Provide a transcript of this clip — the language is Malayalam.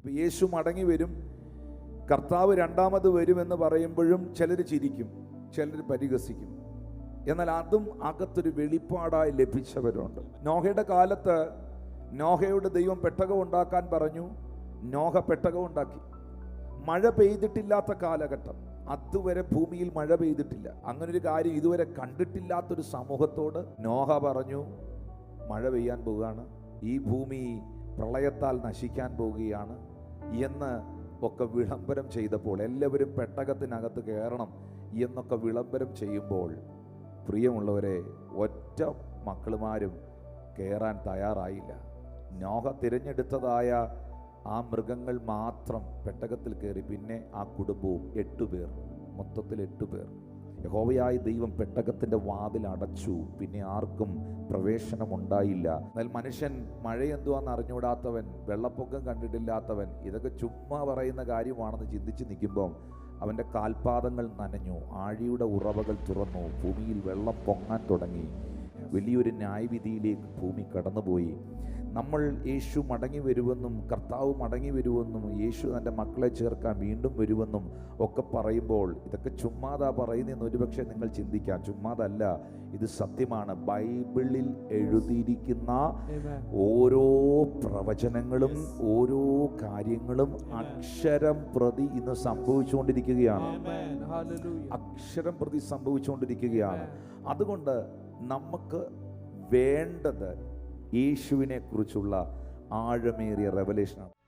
ഇപ്പൊ യേശു മടങ്ങി വരും കർത്താവ് രണ്ടാമത് വരുമെന്ന് പറയുമ്പോഴും ചിലർ ചിരിക്കും ചിലർ പരിഹസിക്കും. എന്നാൽ അതും അകത്തൊരു വെളിപ്പാടായി ലഭിച്ചവരുണ്ട്. നോഹയുടെ കാലത്ത് നോഹയുടെ ദൈവം പെട്ടകം ഉണ്ടാക്കാൻ പറഞ്ഞു നോഹ പെട്ടകം ഉണ്ടാക്കി. മഴ പെയ്തിട്ടില്ലാത്ത കാലഘട്ടം അതുവരെ ഭൂമിയിൽ മഴ പെയ്തിട്ടില്ല. അങ്ങനൊരു കാര്യം ഇതുവരെ കണ്ടിട്ടില്ലാത്തൊരു സമൂഹത്തോട് നോഹ പറഞ്ഞു മഴ പെയ്യാൻ പോവുകയാണ് ഈ ഭൂമി പ്രളയത്താൽ നശിക്കാൻ പോവുകയാണ് എന്ന് ഒക്കെ വിളംബരം ചെയ്തപ്പോൾ എല്ലാവരും പെട്ടകത്തിനകത്ത് കയറണം എന്നൊക്കെ വിളംബരം ചെയ്യുമ്പോൾ പ്രിയമുള്ളവരെ ഒറ്റ മക്കളുമാരും കയറാൻ തയ്യാറായില്ല. നോഹ തിരഞ്ഞെടുത്തതായ ആ മൃഗങ്ങൾ മാത്രം പെട്ടകത്തിൽ കയറി പിന്നെ ആ കുടുംബവും എട്ടുപേർ മൊത്തത്തിൽ എട്ടുപേർ. യഹോവയായ ദൈവം പെട്ടകത്തിന്റെ വാതിൽ അടച്ചു. പിന്നെ ആർക്കും പ്രവേശനം ഉണ്ടായില്ല എന്നാൽ മനുഷ്യൻ മഴ എന്തുവാന്ന് അറിഞ്ഞുകൂടാത്തവൻ വെള്ളപ്പൊക്കം കണ്ടിട്ടില്ലാത്തവൻ ഇതൊക്കെ ചുമ്മാ പറയുന്ന കാര്യമാണെന്ന് ചിന്തിച്ച് നിൽക്കുമ്പം അവന്റെ കാൽപാദങ്ങൾ നനഞ്ഞു. ആഴിയുടെ ഉറവകൾ തുറന്നു. ഭൂമിയിൽ വെള്ളം പൊങ്ങാൻ തുടങ്ങി. വലിയൊരു ന്യായവിധിയിലേക്ക് ഭൂമി കടന്നുപോയി. നമ്മൾ യേശു മടങ്ങി വരുമെന്നും കർത്താവ് മടങ്ങി വരുമെന്നും യേശു തന്റെ മക്കളെ ചേർക്കാൻ വീണ്ടും വരുമെന്നും ഒക്കെ പറയുമ്പോൾ ഇതൊക്കെ ചുമ്മാതാ പറയുന്നതെന്ന് ഒരുപക്ഷെ നിങ്ങൾ ചിന്തിക്കാം. ചുമ്മാതല്ല ഇത് സത്യമാണ്. ബൈബിളിൽ എഴുതിയിരിക്കുന്ന ഓരോ പ്രവചനങ്ങളും ഓരോ കാര്യങ്ങളും അക്ഷരം പ്രതി ഇന്ന് സംഭവിച്ചുകൊണ്ടിരിക്കുകയാണ്. അക്ഷരം പ്രതി സംഭവിച്ചുകൊണ്ടിരിക്കുകയാണ്. അതുകൊണ്ട് നമുക്ക് വേണ്ടത് യേശുവിനെ കുറിച്ചുള്ള ആഴമേറിയ റെവലേഷനാണ്